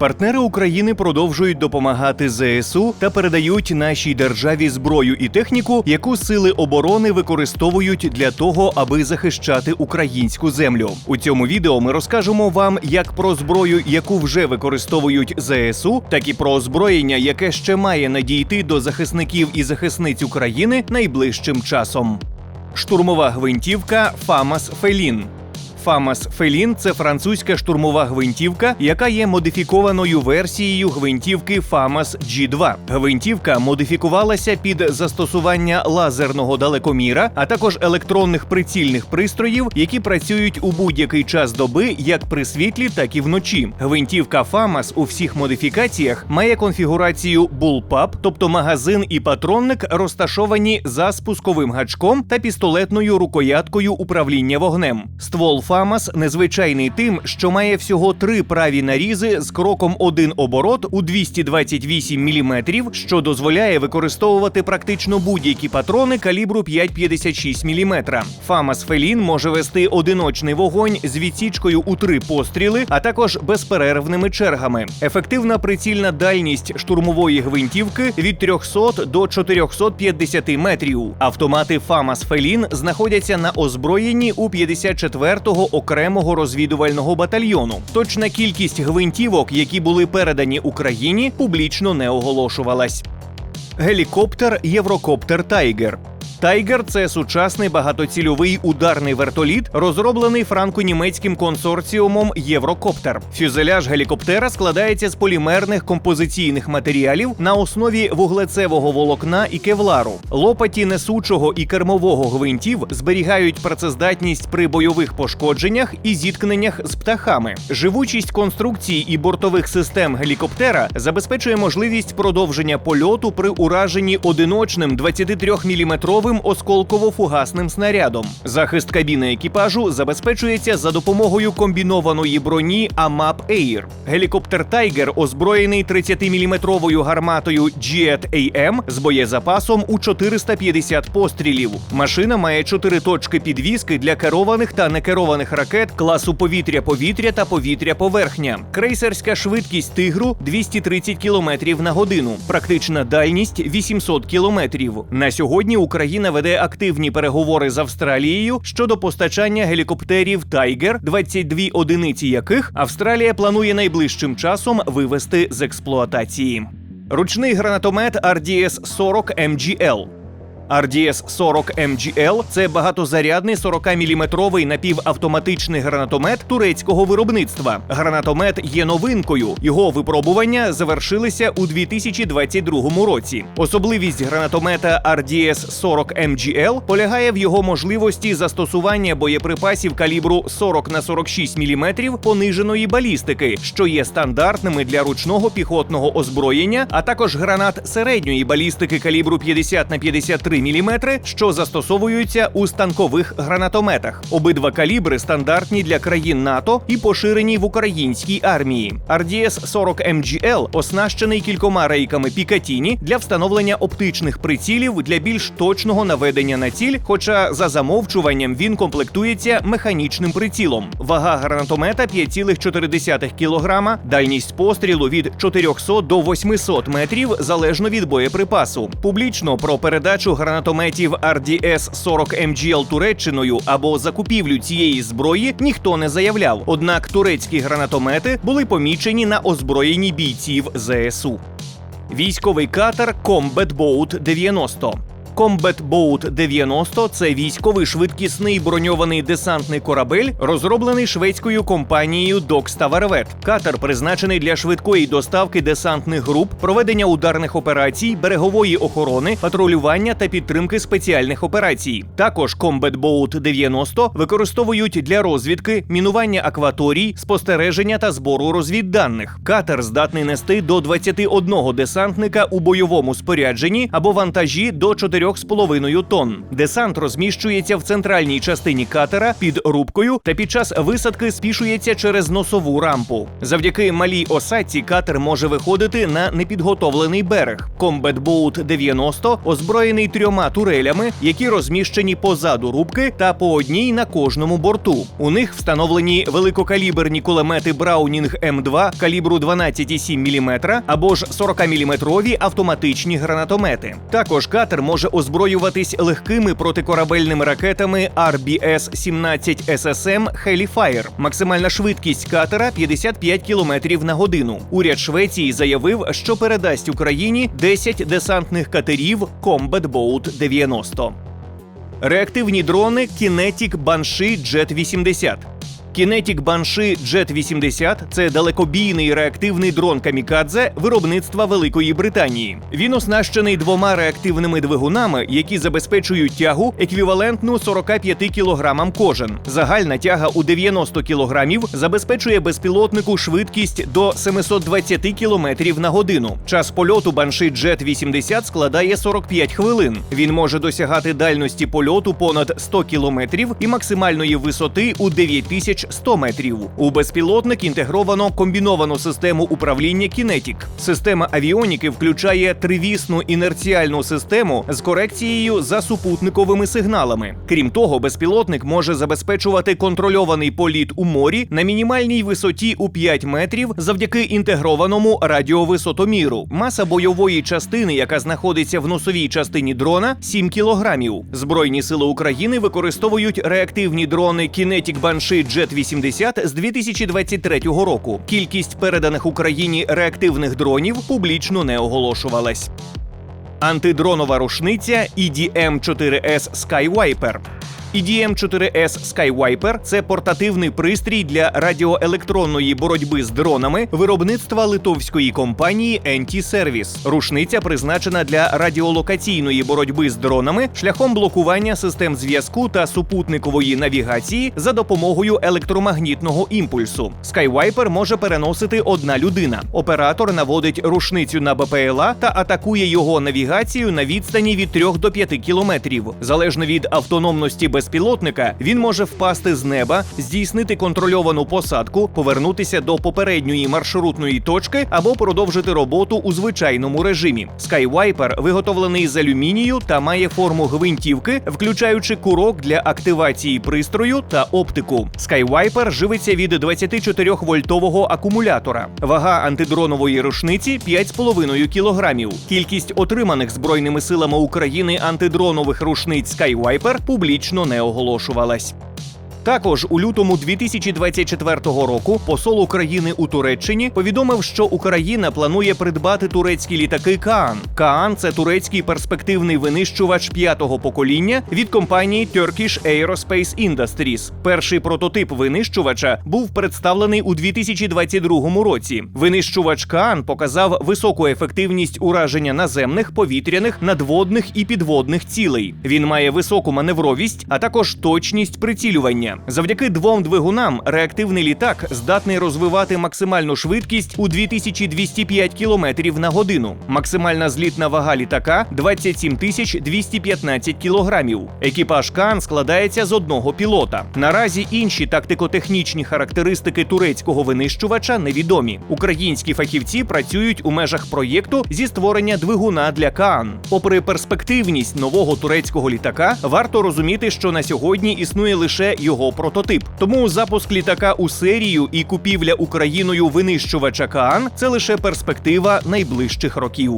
Партнери України продовжують допомагати ЗСУ та передають нашій державі зброю і техніку, яку сили оборони використовують для того, аби захищати українську землю. У цьому відео ми розкажемо вам як про зброю, яку вже використовують ЗСУ, так і про озброєння, яке ще має надійти до захисників і захисниць України найближчим часом. Штурмова гвинтівка Фамас Фелін. Фамас Фелін це французька штурмова гвинтівка, яка є модифікованою версією гвинтівки Фамас G2. Гвинтівка модифікувалася під застосування лазерного далекоміра, а також електронних прицільних пристроїв, які працюють у будь-який час доби, як при світлі, так і вночі. Гвинтівка Фамас у всіх модифікаціях має конфігурацію Bullpup, тобто магазин і патронник розташовані за спусковим гачком та пістолетною рукояткою управління вогнем. Ствол Фамас незвичайний тим, що має всього три праві нарізи з кроком один оборот у 228 мм, що дозволяє використовувати практично будь-які патрони калібру 5,56 мм. Фамас Фелін може вести одиночний вогонь з відсічкою у три постріли, а також безперервними чергами. Ефективна прицільна дальність штурмової гвинтівки від 300 до 450 метрів. Автомати Фамас Фелін знаходяться на озброєнні у 54-го окремого розвідувального батальйону. Точна кількість гвинтівок, які були передані Україні, публічно не оголошувалась. Гелікоптер Єврокоптер Тайгер. Тайгер це сучасний багатоцільовий ударний вертоліт, розроблений франко-німецьким консорціумом Єврокоптер. Фюзеляж гелікоптера складається з полімерних композиційних матеріалів на основі вуглецевого волокна і кевлару. Лопаті несучого і кермового гвинтів зберігають працездатність при бойових пошкодженнях і зіткненнях з птахами. Живучість конструкції і бортових систем гелікоптера забезпечує можливість продовження польоту при ураженні одиночним 23-мм осколково-фугасним снарядом. Захист кабіни екіпажу забезпечується за допомогою комбінованої броні AMAP Air. Гелікоптер Тайгер озброєний 30-мм гарматою Jet AM з боєзапасом у 450 пострілів. Машина має чотири точки підвіски для керованих та некерованих ракет класу повітря-повітря та повітря-поверхня. Крейсерська швидкість тигру 230 км на годину. Практична дальність 800 км. На сьогодні Україна веде активні переговори з Австралією щодо постачання гелікоптерів Тайгер, 22 одиниці яких Австралія планує найближчим часом вивести з експлуатації. Ручний гранатомет RDS 40 MGL. RDS 40 MGL – це багатозарядний 40-мм напівавтоматичний гранатомет турецького виробництва. Гранатомет є новинкою. Його випробування завершилися у 2022 році. Особливість гранатомета RDS 40 MGL полягає в його можливості застосування боєприпасів калібру 40 на 46 мм пониженої балістики, що є стандартними для ручного піхотного озброєння, а також гранат середньої балістики калібру 50 на 53 мм, що застосовуються у станкових гранатометах. Обидва калібри стандартні для країн НАТО і поширені в українській армії. RDS 40 MGL оснащений кількома рейками Пікатіні для встановлення оптичних прицілів для більш точного наведення на ціль. Хоча за замовчуванням він комплектується механічним прицілом. Вага гранатомета 5,4 кг, дальність пострілу від 400 до 800 метрів залежно від боєприпасу. Публічно про передачу гранатометів RDS 40 MGL Туреччиною або закупівлю цієї зброї ніхто не заявляв. Однак турецькі гранатомети були помічені на озброєнні бійців ЗСУ. Військовий катер Combat Boat 90. Combat Boat 90 – це військовий швидкісний броньований десантний корабель, розроблений шведською компанією Docksta Varvet. Катер призначений для швидкої доставки десантних груп, проведення ударних операцій, берегової охорони, патрулювання та підтримки спеціальних операцій. Також Combat Boat 90 використовують для розвідки, мінування акваторій, спостереження та збору розвідданих. Катер здатний нести до 21 десантника у бойовому спорядженні або вантажі до 4 3,5 тонн. Десант розміщується в центральній частині катера під рубкою та під час висадки спішується через носову рампу. Завдяки малій осадці катер може виходити на непідготовлений берег. Boat 90 озброєний трьома турелями, які розміщені позаду рубки та по одній на кожному борту. У них встановлені великокаліберні кулемети Браунінг М2 калібру 12,7 мм або ж 40-мм автоматичні гранатомети. Також катер може озброюватись легкими протикорабельними ракетами RBS-17 SSM Hellfire. Максимальна швидкість катера 55 км на годину. Уряд Швеції заявив, що передасть Україні 10 десантних катерів Combat Boat 90. Реактивні дрони Kinetic Banshee Jet 80 Kinetic Banshee Jet 80 – це далекобійний реактивний дрон камікадзе виробництва Великої Британії. Він оснащений двома реактивними двигунами, які забезпечують тягу еквівалентну 45 кілограмам кожен. Загальна тяга у 90 кілограмів забезпечує безпілотнику швидкість до 720 кілометрів на годину. Час польоту Banshee Jet 80 складає 45 хвилин. Він може досягати дальності польоту понад 100 кілометрів і максимальної висоти у 9100 метрів. У безпілотник інтегровано комбіновану систему управління Kinetic. Система авіоніки включає тривісну інерціальну систему з корекцією за супутниковими сигналами. Крім того, безпілотник може забезпечувати контрольований політ у морі на мінімальній висоті у 5 метрів завдяки інтегрованому радіовисотоміру. Маса бойової частини, яка знаходиться в носовій частині дрона, 7 кілограмів. Збройні сили України використовують реактивні дрони Kinetic Banshee Jet 80 з 2023 року. Кількість переданих Україні реактивних дронів публічно не оголошувалась. Антидронова рушниця EDM-4S Skywiper. EDM-4S Skywiper – це портативний пристрій для радіоелектронної боротьби з дронами виробництва литовської компанії Enti-Service. Рушниця призначена для радіолокаційної боротьби з дронами шляхом блокування систем зв'язку та супутникової навігації за допомогою електромагнітного імпульсу. Skywiper може переносити одна людина. Оператор наводить рушницю на БПЛА та атакує його навігацію на відстані від 3 до 5 кілометрів. Залежно від автономності безпілотника, він може впасти з неба, здійснити контрольовану посадку, повернутися до попередньої маршрутної точки або продовжити роботу у звичайному режимі. Skywiper виготовлений з алюмінію та має форму гвинтівки, включаючи курок для активації пристрою та оптику. Skywiper живиться від 24 вольтового акумулятора. Вага антидронової рушниці 5,5 кілограмів. Кількість отриманих збройними силами України антидронових рушниць Skywiper публічно не оголошувалась. Також у лютому 2024 року посол України у Туреччині повідомив, що Україна планує придбати турецькі літаки Каан. Каан це турецький перспективний винищувач п'ятого покоління від компанії Turkish Aerospace Industries. Перший прототип винищувача був представлений у 2022 році. Винищувач Каан показав високу ефективність ураження наземних, повітряних, надводних і підводних цілей. Він має високу маневровість, а також точність прицілювання. Завдяки двом двигунам реактивний літак здатний розвивати максимальну швидкість у 2205 км на годину. Максимальна злітна вага літака 27 215 кілограмів. Екіпаж Кан складається з одного пілота. Наразі інші тактико-технічні характеристики турецького винищувача невідомі. Українські фахівці працюють у межах проєкту зі створення двигуна для Каан. Попри перспективність нового турецького літака, варто розуміти, що на сьогодні існує лише його прототип. Тому запуск літака у серію і купівля Україною винищувача Каан це лише перспектива найближчих років.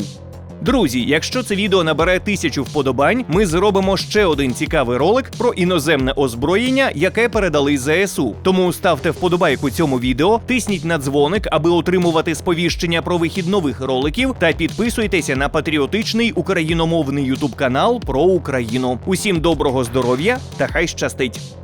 Друзі, якщо це відео набере тисячу вподобань, ми зробимо ще один цікавий ролик про іноземне озброєння, яке передали ЗСУ. Тому ставте вподобайку цьому відео, тисніть на дзвоник, аби отримувати сповіщення про вихід нових роликів, та підписуйтеся на патріотичний україномовний ютуб канал про Україну. Усім доброго здоров'я та хай щастить!